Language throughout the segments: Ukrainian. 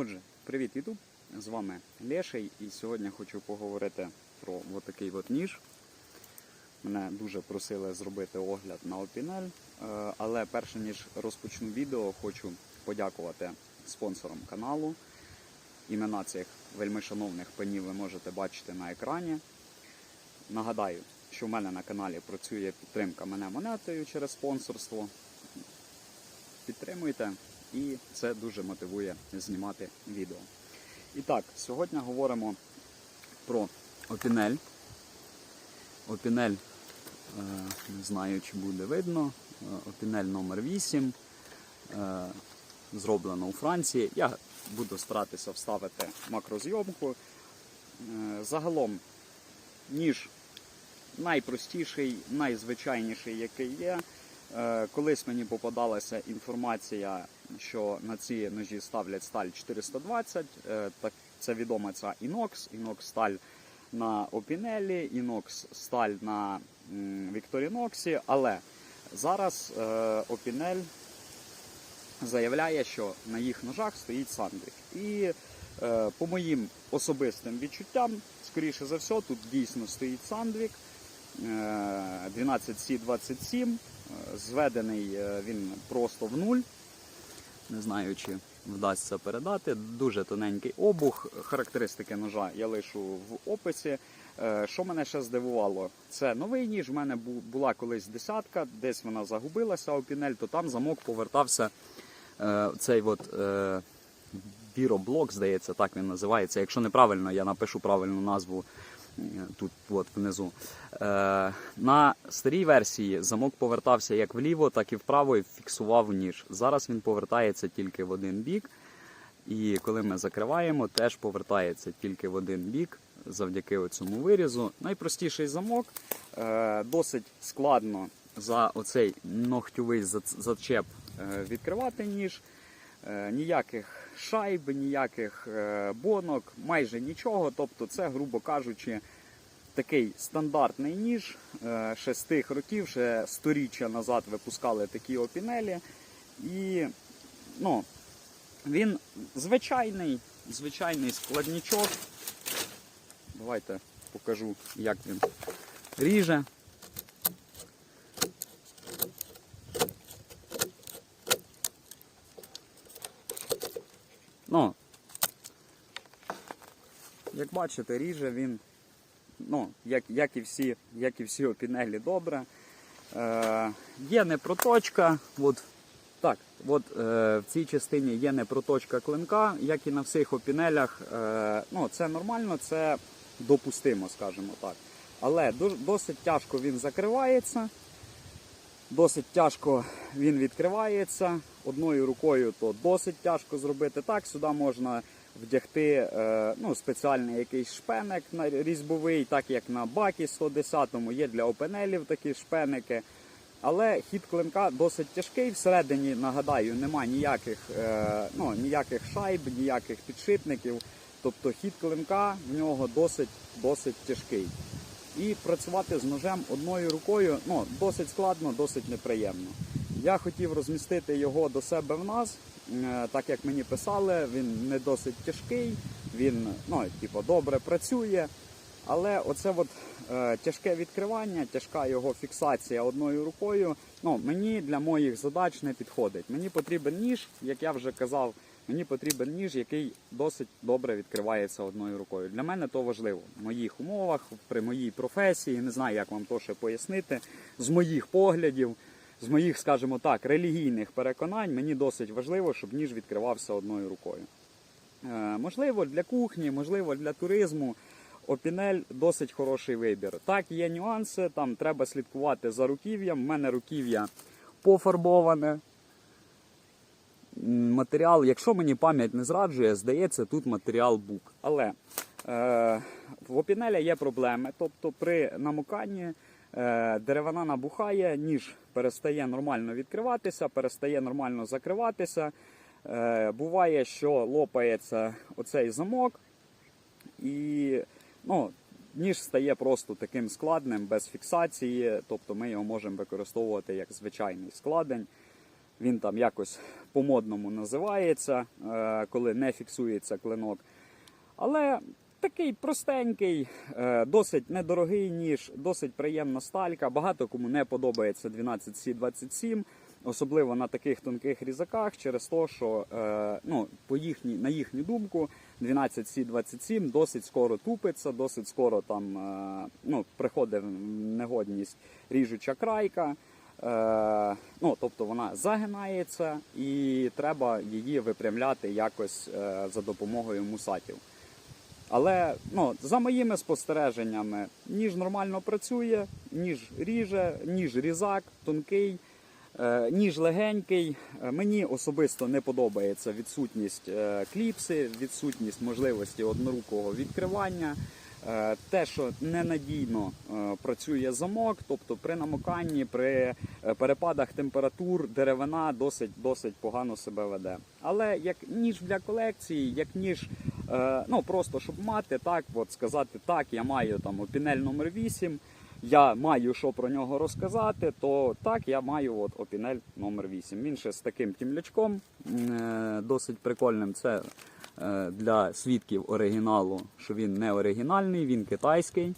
Отже, привіт, Ютуб! З вами Леший, і сьогодні хочу поговорити про отакий от ніж. Мене дуже просили зробити огляд на Опінель, але перше ніж розпочну відео, хочу подякувати спонсорам каналу. Імена цих вельмишановних панів ви можете бачити на екрані. Нагадаю, що в мене на каналі працює підтримка мене монетою через спонсорство. Підтримуйте, і це дуже мотивує знімати відео. І так, сьогодні говоримо про опінель. Опінель, е, не знаю, чи буде видно. е, Опінель номер 8 е, зроблено у Франції. Я буду старатися вставити макрозйомку. Загалом, ніж найпростіший, найзвичайніший, який є. Колись мені попадалася інформація, що на ці ножі ставлять сталь 420. Е, Так, це відома ця Inox, Inox сталь на Опінелі, Inox сталь на Victorinox, але зараз Опінель заявляє, що на їх ножах стоїть Сандвік. І е, по моїм особистим відчуттям, скоріше за все, тут дійсно стоїть Сандвік. Е, 12C27. Е, Зведений він просто в нуль. Не знаю, чи вдасться передати. Дуже тоненький обух. Характеристики ножа я лишу в описі. Е, Що мене ще здивувало, це новий ніж. У мене була колись десятка, десь вона загубилася опінель, то там замок повертався. е, Цей от е, біроблок, здається, так він називається. Якщо неправильно, я напишу правильну назву тут, от внизу. Е, на старій версії замок повертався як вліво, так і вправо і фіксував ніж. Зараз він повертається тільки в один бік. І коли ми закриваємо, теж повертається тільки в один бік завдяки цьому вирізу. Найпростіший замок, е, досить складно за оцей ногтєвий зац- зачеп е, відкривати ніж. Е, Ніяких шайб, ніяких е, бонок, майже нічого. Тобто, це, грубо кажучи, такий стандартний ніж. Ще з тих років, ще сторіччя назад випускали такі опінелі. І ну, він звичайний, звичайний складнічок. Давайте покажу, як він ріже. Ну, як бачите, ріже він, ну, як, як, і, всі, як і всі опінелі добре. Е, є непроточка. От, так, от, е, в цій частині є непроточка клинка, як і на всіх опінелях. Е, ну, це нормально, це допустимо, скажімо так. Але досить тяжко він закривається. Досить тяжко він відкривається. Одною рукою то досить тяжко зробити так. Сюди можна вдягти е, ну, спеціальний якийсь шпеник різьбовий, так як на бакі 110 му є для опенелів такі шпеники. Але хід клинка досить тяжкий. Всередині, нагадаю, нема ніяких, е, ну, ніяких шайб, ніяких підшипників. Тобто хід клинка в нього досить, досить тяжкий. І працювати з ножем одною рукою ну, досить складно, досить неприємно. Я хотів розмістити його до себе в нас, так як мені писали, він не досить тяжкий, він ну, типу, добре працює. Але оце от, е, тяжке відкривання, тяжка його фіксація одною рукою, ну, мені для моїх задач не підходить. Мені потрібен ніж, як я вже казав, мені потрібен ніж, який досить добре відкривається одною рукою. Для мене то важливо в моїх умовах, при моїй професії, не знаю, як вам то ще пояснити, з моїх поглядів, з моїх, скажімо так, релігійних переконань, мені досить важливо, щоб ніж відкривався одною рукою. Е, можливо, для кухні, можливо, для туризму. Опінель досить хороший вибір. Так, є нюанси, там треба слідкувати за руків'ям. У мене руків'я пофарбоване. Матеріал, якщо мені пам'ять не зраджує, здається, тут матеріал бук. Але е, в опінеля є проблеми. Тобто при намуканні деревина набухає, ніж перестає нормально відкриватися, перестає нормально закриватися. Е, буває, що лопається оцей замок, і ну, ніж стає просто таким складним, без фіксації, тобто ми його можемо використовувати як звичайний складень. Він там якось по-модному називається, е, коли не фіксується клинок. Але такий простенький, е, досить недорогий ніж, досить приємна сталька. Багато кому не подобається 12C27, особливо на таких тонких різаках, через те, що е, ну, по їхній, на їхню думку 12C27 досить скоро тупиться, досить скоро там е, ну, приходить негодність ріжуча крайка. Ну, тобто вона загинається і треба її випрямляти якось за допомогою мусатів. Але ну, за моїми спостереженнями, ніж нормально працює, ніж ріже, ніж різак, тонкий, е, ніж легенький. Е, Мені особисто не подобається відсутність е, кліпси, відсутність можливості однорукого відкривання. Е, Те, що ненадійно е, працює замок, тобто при намоканні, при е, перепадах температур деревина досить досить погано себе веде. Але як ніж для колекції, як ніж ну просто щоб мати так, от сказати так, я маю там опінель номер 8, я маю що про нього розказати, то так я маю от опінель номер 8. Він ще з таким тімлячком досить прикольним. Це для свідків оригіналу, що він не оригінальний, він китайський,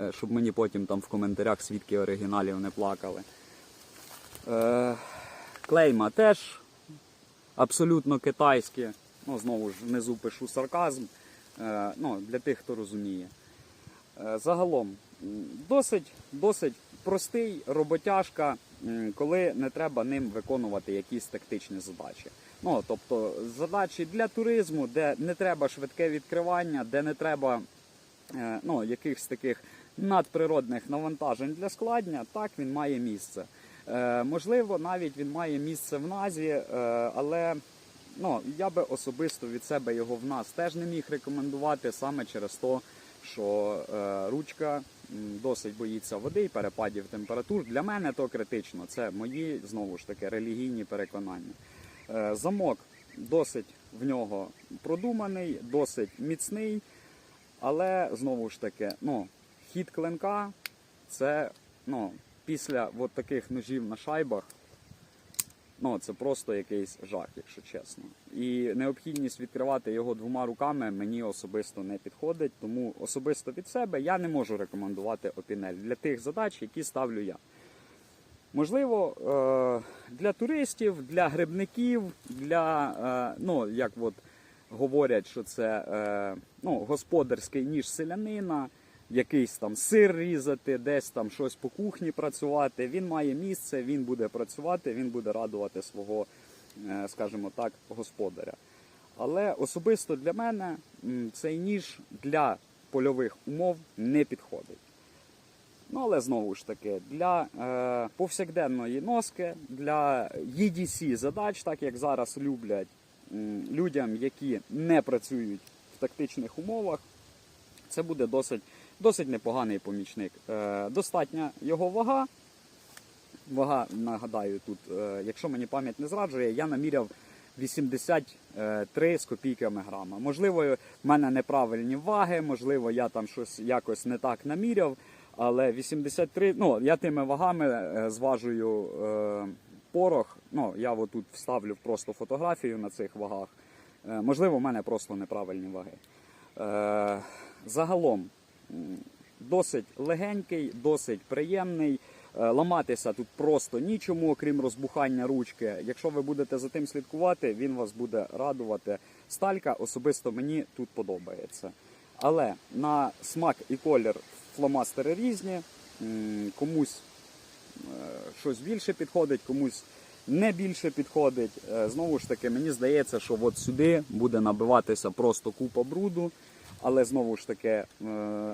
е, щоб мені потім там в коментарях свідки оригіналів не плакали. Е, Клейма теж абсолютно китайські. Ну, знову ж внизу пишу сарказм. Е, ну, для тих, хто розуміє. Е, Загалом досить, досить простий роботяжка, коли не треба ним виконувати якісь тактичні задачі. Ну, тобто задачі для туризму, де не треба швидке відкривання, де не треба е, ну, якихось таких надприродних навантажень для складення, так він має місце. Е, можливо, навіть він має місце в назві, е, але ну, я би особисто від себе його в нас теж не міг рекомендувати саме через те, що ручка досить боїться води і перепадів температур. Для мене то критично. Це мої знову ж таки релігійні переконання. Е, замок досить в нього продуманий, досить міцний, але знову ж таки, ну, хід клинка це ну, після от таких ножів на шайбах. Ну, це просто якийсь жах, якщо чесно. І необхідність відкривати його двома руками мені особисто не підходить. Тому особисто від себе я не можу рекомендувати опінель для тих задач, які ставлю я. Можливо, е, для туристів, для грибників, для, е, ну, як от говорять, що це е, ну, господарський ніж селянина, якийсь там сир різати, десь там щось по кухні працювати. Він має місце, він буде працювати, він буде радувати свого, скажімо так, господаря. Але особисто для мене цей ніж для польових умов не підходить. Ну, але знову ж таки, для е, повсякденної носки, для EDC задач, так як зараз люблять людям, які не працюють в тактичних умовах, це буде досить, досить непоганий помічник. Е, достатня його вага. Вага, нагадаю, тут, е, якщо мені пам'ять не зраджує, я наміряв 83 з копійками грама. Можливо, в мене неправильні ваги, можливо, я там щось якось не так наміряв. Але 83, ну я тими вагами е, зважую е, порох. Ну я отут вставлю просто фотографію на цих вагах. Е, можливо, в мене просто неправильні ваги. Е, загалом досить легенький, досить приємний. Е, Ламатися тут просто нічому, окрім розбухання ручки. Якщо ви будете за тим слідкувати, він вас буде радувати. Сталька особисто мені тут подобається. Але на смак і колір фломастери різні. Комусь е, щось більше підходить, комусь не більше підходить. Е, Знову ж таки, мені здається, що от сюди буде набиватися просто купа бруду, але знову ж таки, е,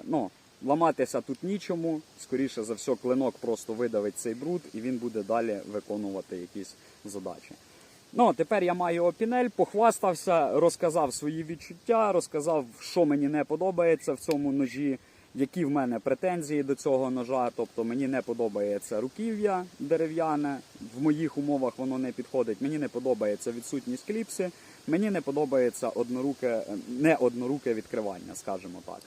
ну, ламатися тут нічому. Скоріше за все, клинок просто видавить цей бруд і він буде далі виконувати якісь задачі. Ну, тепер я маю опінель, похвастався, розказав свої відчуття, розказав, що мені не подобається в цьому ножі, які в мене претензії до цього ножа. Тобто мені не подобається руків'я дерев'яне, в моїх умовах воно не підходить. Мені не подобається відсутність кліпси, мені не подобається одноруке, не одноруке відкривання, скажімо так.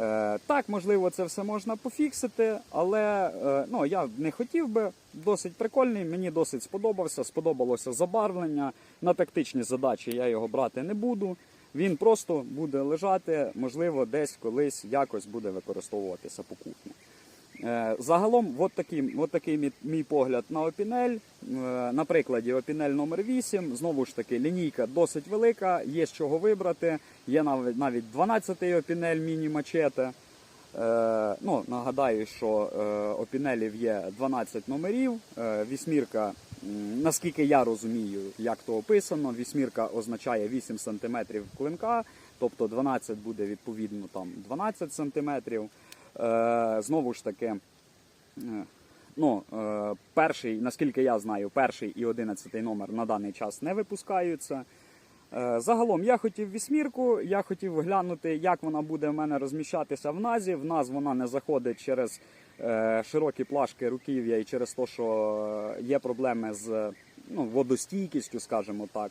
Е, так, можливо, це все можна пофіксити, але е, ну, я не хотів би досить прикольний, мені досить сподобався. Сподобалося забарвлення. На тактичні задачі я його брати не буду. Він просто буде лежати, можливо, десь колись якось буде використовуватися по кухні. Е, Загалом, от такий, от такий мій, мій погляд на опінель. Е, На прикладі опінель номер 8 Знову ж таки, лінійка досить велика, є з чого вибрати. Є навіть 12-й опінель міні-мачете. Е, ну, нагадаю, що е, опінелів є 12 номерів. Е, вісьмірка, наскільки я розумію, як то описано, вісьмірка означає 8 см клинка, тобто 12 буде відповідно там 12 см. Е, знову ж таки, ну, перший, наскільки я знаю, перший і 11 номер на даний час не випускаються. Е, Загалом я хотів вісьмірку, я хотів глянути, як вона буде в мене розміщатися в назі. В нас вона не заходить через е, широкі плашки руків'я і через те, що е, є проблеми з ну, водостійкістю, скажімо так,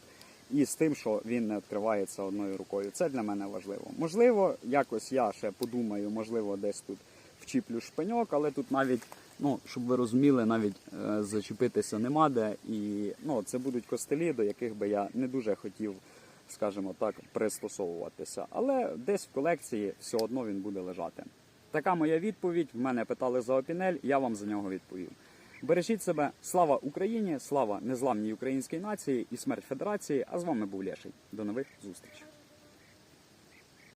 і з тим, що він не відкривається одною рукою. Це для мене важливо. Можливо, якось я ще подумаю, можливо, десь тут вчіплю шпиньок, але тут навіть, ну, щоб ви розуміли, навіть е, зачепитися нема де. І ну, це будуть костелі, до яких би я не дуже хотів, скажімо так, пристосовуватися. Але десь в колекції все одно він буде лежати. Така моя відповідь. В мене питали за опінель, я вам за нього відповів. Бережіть себе, слава Україні, слава незламній українській нації і смерть Федерації. А з вами був Леший. До нових зустрічей.